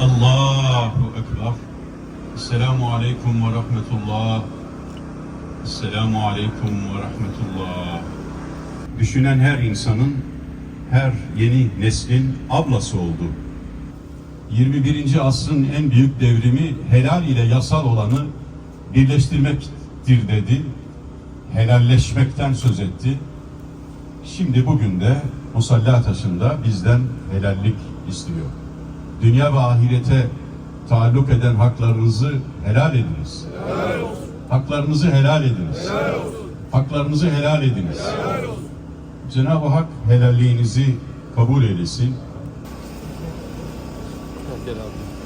Allahu Ekber. Esselamu Aleyküm ve Rahmetullah. Esselamu Aleyküm ve Rahmetullah. Düşünen her insanın, her yeni neslin ablası oldu. 21. asrın en büyük devrimi helal ile yasal olanı birleştirmektir dedi. Helalleşmekten söz etti. Şimdi bugün de musalla taşında bizden helallik istiyor. Dünya ve ahirete taalluk eden haklarınızı helal ediniz. Haklarınızı helal ediniz. Haklarınızı helal ediniz. Cenab-ı Hak helalliğinizi kabul eylesin. Gel abi.